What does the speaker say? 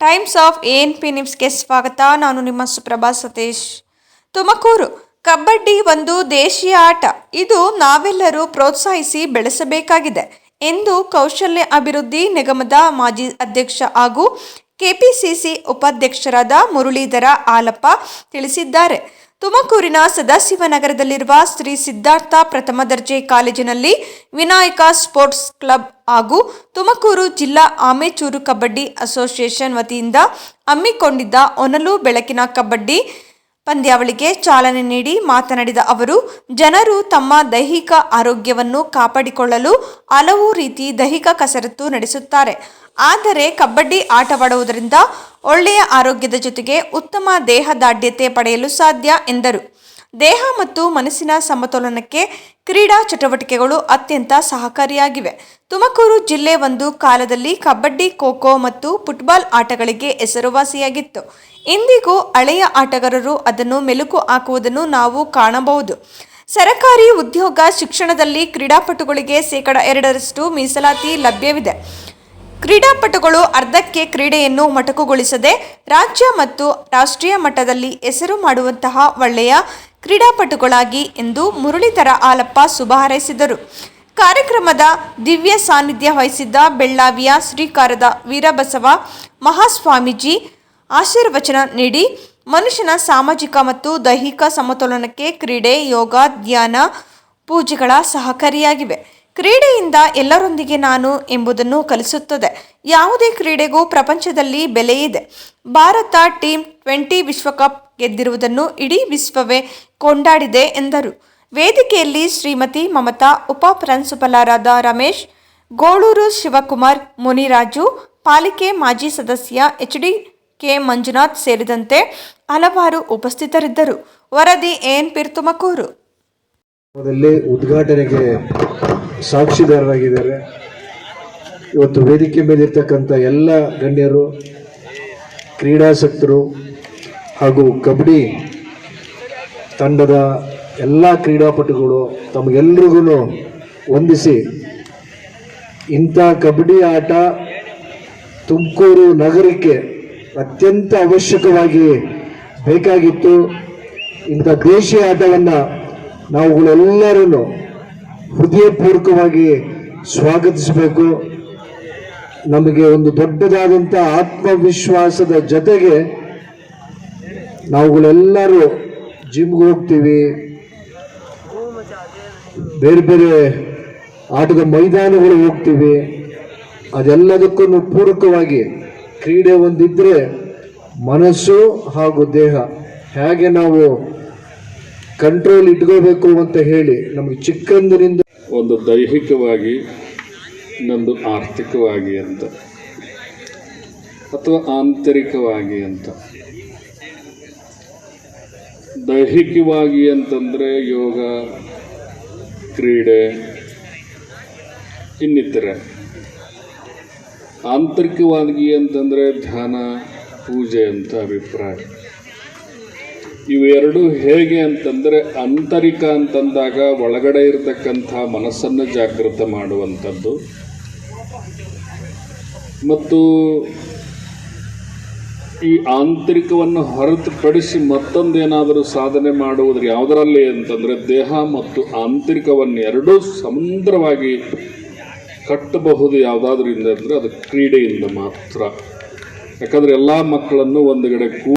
Times of N P ನ್ಯೂಸ್ಗೆ ಸ್ವಾಗತ. ನಾನು ನಿಮ್ಮ ಸುಪ್ರಭಾ ಸತೀಶ್. ತುಮಕೂರು, ಕಬಡ್ಡಿ ಒಂದು ದೇಶೀಯ ಆಟ. ಇದು ನಾವೆಲ್ಲರೂ ಪ್ರೋತ್ಸಾಹಿಸಿ ಬೆಳೆಸಬೇಕಾಗಿದೆ ಎಂದು ಕೌಶಲ್ಯ ಅಭಿವೃದ್ಧಿ ನಿಗಮದ ಮಾಜಿ ಅಧ್ಯಕ್ಷ ಹಾಗೂ ಕೆಪಿಸಿಸಿ ಉಪಾಧ್ಯಕ್ಷರಾದ ಮುರಳೀಧರ ಆಲಪ್ಪ ತಿಳಿಸಿದ್ದಾರೆ. ತುಮಕೂರಿನ ಸದಾಶಿವನಗರದಲ್ಲಿರುವ ಶ್ರೀ ಸಿದ್ಧಾರ್ಥ ಪ್ರಥಮ ದರ್ಜೆ ಕಾಲೇಜಿನಲ್ಲಿ ವಿನಾಯಕ ಸ್ಪೋರ್ಟ್ಸ್ ಕ್ಲಬ್ ಹಾಗೂ ತುಮಕೂರು ಜಿಲ್ಲಾ ಆಮೆಚೂರು ಕಬಡ್ಡಿ ಅಸೋಸಿಯೇಷನ್ ವತಿಯಿಂದ ಹಮ್ಮಿಕೊಂಡಿದ್ದ ಒನಲು ಬೆಳಕಿನ ಕಬಡ್ಡಿ ಪಂದ್ಯಾವಳಿಗೆ ಚಾಲನೆ ನೀಡಿ ಮಾತನಾಡಿದ ಅವರು, ಜನರು ತಮ್ಮ ದೈಹಿಕ ಆರೋಗ್ಯವನ್ನು ಕಾಪಾಡಿಕೊಳ್ಳಲು ಹಲವು ರೀತಿ ದೈಹಿಕ ಕಸರತ್ತು ನಡೆಸುತ್ತಾರೆ. ಆದರೆ ಕಬಡ್ಡಿ ಆಟವಾಡುವುದರಿಂದ ಒಳ್ಳೆಯ ಆರೋಗ್ಯದ ಜೊತೆಗೆ ಉತ್ತಮ ದೇಹದಾಢ್ಯತೆ ಪಡೆಯಲು ಸಾಧ್ಯ ಎಂದರು. ದೇಹ ಮತ್ತು ಮನಸ್ಸಿನ ಸಮತೋಲನಕ್ಕೆ ಕ್ರೀಡಾ ಚಟುವಟಿಕೆಗಳು ಅತ್ಯಂತ ಸಹಕಾರಿಯಾಗಿವೆ. ತುಮಕೂರು ಜಿಲ್ಲೆ ಒಂದು ಕಾಲದಲ್ಲಿ ಕಬಡ್ಡಿ, ಖೋಖೋ ಮತ್ತು ಫುಟ್ಬಾಲ್ ಆಟಗಳಿಗೆ ಹೆಸರುವಾಸಿಯಾಗಿತ್ತು. ಇಂದಿಗೂ ಹಳೆಯ ಆಟಗಾರರು ಅದನ್ನು ಮೆಲುಕು ಹಾಕುವುದನ್ನು ನಾವು ಕಾಣಬಹುದು. ಸರಕಾರಿ ಉದ್ಯೋಗ ಶಿಕ್ಷಣದಲ್ಲಿ ಕ್ರೀಡಾಪಟುಗಳಿಗೆ ಶೇಕಡ ಎರಡರಷ್ಟು ಮೀಸಲಾತಿ ಲಭ್ಯವಿದೆ. ಕ್ರೀಡಾಪಟುಗಳು ಅರ್ಧಕ್ಕೆ ಕ್ರೀಡೆಯನ್ನು ಮೊಟಕುಗೊಳಿಸದೆ ರಾಜ್ಯ ಮತ್ತು ರಾಷ್ಟ್ರೀಯ ಮಟ್ಟದಲ್ಲಿ ಹೆಸರು ಮಾಡುವಂತಹ ಒಳ್ಳೆಯ ಕ್ರೀಡಾಪಟುಗಳಾಗಿ ಎಂದು ಮುರಳೀಧರ ಆಲಪ್ಪ ಶುಭ ಹಾರೈಸಿದರು ಕಾರ್ಯಕ್ರಮದ ದಿವ್ಯ ಸಾನ್ನಿಧ್ಯ ವಹಿಸಿದ್ದ ಬೆಳ್ಳಾವಿಯ ಶ್ರೀಕಾರದ ವೀರಬಸವ, ಮಹಾಸ್ವಾಮೀಜಿ ಆಶೀರ್ವಚನ ನೀಡಿ ಮನುಷ್ಯನ ಸಾಮಾಜಿಕ ಮತ್ತು ದೈಹಿಕ ಸಮತೋಲನಕ್ಕೆ ಕ್ರೀಡೆ, ಯೋಗ, ಧ್ಯಾನ, ಪೂಜೆಗಳ ಸಹಕಾರಿಯಾಗಿವೆ. ಕ್ರೀಡೆಯಿಂದ ಎಲ್ಲರೊಂದಿಗೆ ನಾನು ಎಂಬುದನ್ನು ಕಲಿಸುತ್ತದೆ. ಯಾವುದೇ ಕ್ರೀಡೆಗೂ ಪ್ರಪಂಚದಲ್ಲಿ ಬೆಲೆ ಇದೆ ಭಾರತ ಟೀಮ್ ಟ್ವೆಂಟಿ ವಿಶ್ವಕಪ್ ಗೆದ್ದಿರುವುದನ್ನು ಇಡೀ ವಿಶ್ವವೇ ಕೊಂಡಾಡಿದೆ ಎಂದರು. ವೇದಿಕೆಯಲ್ಲಿ ಶ್ರೀಮತಿ ಮಮತಾ, ಉಪ ಪ್ರಾಂಶುಪಾಲರಾದ ರಮೇಶ್, ಗೋಳೂರು ಶಿವಕುಮಾರ್, ಮುನಿರಾಜು, ಪಾಲಿಕೆ ಮಾಜಿ ಸದಸ್ಯ ಎಚ್ ಡಿ ಕೆ. ಮಂಜುನಾಥ್ ಸೇರಿದಂತೆ ಹಲವಾರು ಉಪಸ್ಥಿತರಿದ್ದರು. ವರದಿ ಎನ್. ಪಿರ್ ತುಮಕೂರು ಉದ್ಘಾಟನೆಗೆ ಸಾಕ್ಷಿದಾರರಾಗಿದ್ದಾರೆ. ಇವತ್ತು ವೇದಿಕೆ ಮೇಲಿರ್ತಕ್ಕಂಥ ಎಲ್ಲ ಗಣ್ಯರು, ಕ್ರೀಡಾಸಕ್ತರು ಹಾಗೂ ಕಬಡ್ಡಿ ತಂಡದ ಎಲ್ಲ ಕ್ರೀಡಾಪಟುಗಳು ತಮಗೆಲ್ರಿಗೂ ವಂದಿಸಿ, ಇಂಥ ಕಬಡ್ಡಿ ಆಟ ತುಮಕೂರು ನಗರಕ್ಕೆ ಅತ್ಯಂತ ಅವಶ್ಯಕವಾಗಿ ಬೇಕಾಗಿತ್ತು. ಇಂಥ ದೇಶೀಯ ಆಟವನ್ನು ನಾವುಗಳೆಲ್ಲರೂ ಹೃದಯಪೂರ್ವಕವಾಗಿ ಸ್ವಾಗತಿಸಬೇಕು. ನಮಗೆ ಒಂದು ದೊಡ್ಡದಾದಂಥ ಆತ್ಮವಿಶ್ವಾಸದ ಜೊತೆಗೆ ನಾವುಗಳೆಲ್ಲರೂ ಜಿಮ್ಗೆ ಹೋಗ್ತೀವಿ. ಬೇರೆ ಬೇರೆ ಆಟದ ಮೈದಾನಗಳು ಹೋಗ್ತೀವಿ. ಅದೆಲ್ಲದಕ್ಕೂ ಪೂರಕವಾಗಿ ಕ್ರೀಡೆ ಒಂದಿದ್ರೆ ಮನಸ್ಸು ಹಾಗೂ ದೇಹ. ಹೇಗೆ ನಾವು ಕಂಟ್ರೋಲ್ ಇಟ್ಕೋಬೇಕು ಅಂತ ಹೇಳಿ ನಮಗೆ ಚಿಕ್ಕಂದಿನಿಂದ ಒಂದು ದೈಹಿಕವಾಗಿ ಇನ್ನೊಂದು ಆರ್ಥಿಕವಾಗಿ ಅಂತ, ಅಥವಾ ಆಂತರಿಕವಾಗಿ ಅಂತ. ದೈಹಿಕವಾಗಿ ಅಂತಂದರೆ ಯೋಗ, ಕ್ರೀಡೆ, ಇನ್ನಿತರೆ. ಆಂತರಿಕವಾಗಿ ಅಂತಂದರೆ ಧ್ಯಾನ, ಪೂಜೆ ಅಂತ ಅಭಿಪ್ರಾಯ. ಇವೆರಡು ಹೇಗೆ ಅಂತಂದರೆ ಆಂತರಿಕ ಅಂತಂದಾಗ ಒಳಗಡೆ ಇರತಕ್ಕಂಥ ಮನಸ್ಸನ್ನು ಜಾಗೃತ ಮಾಡುವಂಥದ್ದು. ಮತ್ತು ಈ ಆಂತರಿಕವನ್ನು ಹೊರತುಪಡಿಸಿ ಮತ್ತೊಂದೇನಾದರೂ ಸಾಧನೆ ಮಾಡುವುದ್ರ ಯಾವುದರಲ್ಲಿ ಅಂತಂದರೆ ದೇಹ ಮತ್ತು ಆಂತರಿಕವನ್ನು ಎರಡೂ ಸಮುದ್ರವಾಗಿ ಕಟ್ಟಬಹುದು ಯಾವುದಾದ್ರಿಂದ ಅಂದರೆ ಅದು ಕ್ರೀಡೆಯಿಂದ ಮಾತ್ರ. ಯಾಕಂದರೆ ಎಲ್ಲ ಮಕ್ಕಳನ್ನು ಒಂದು ಕಡೆ ಕೂ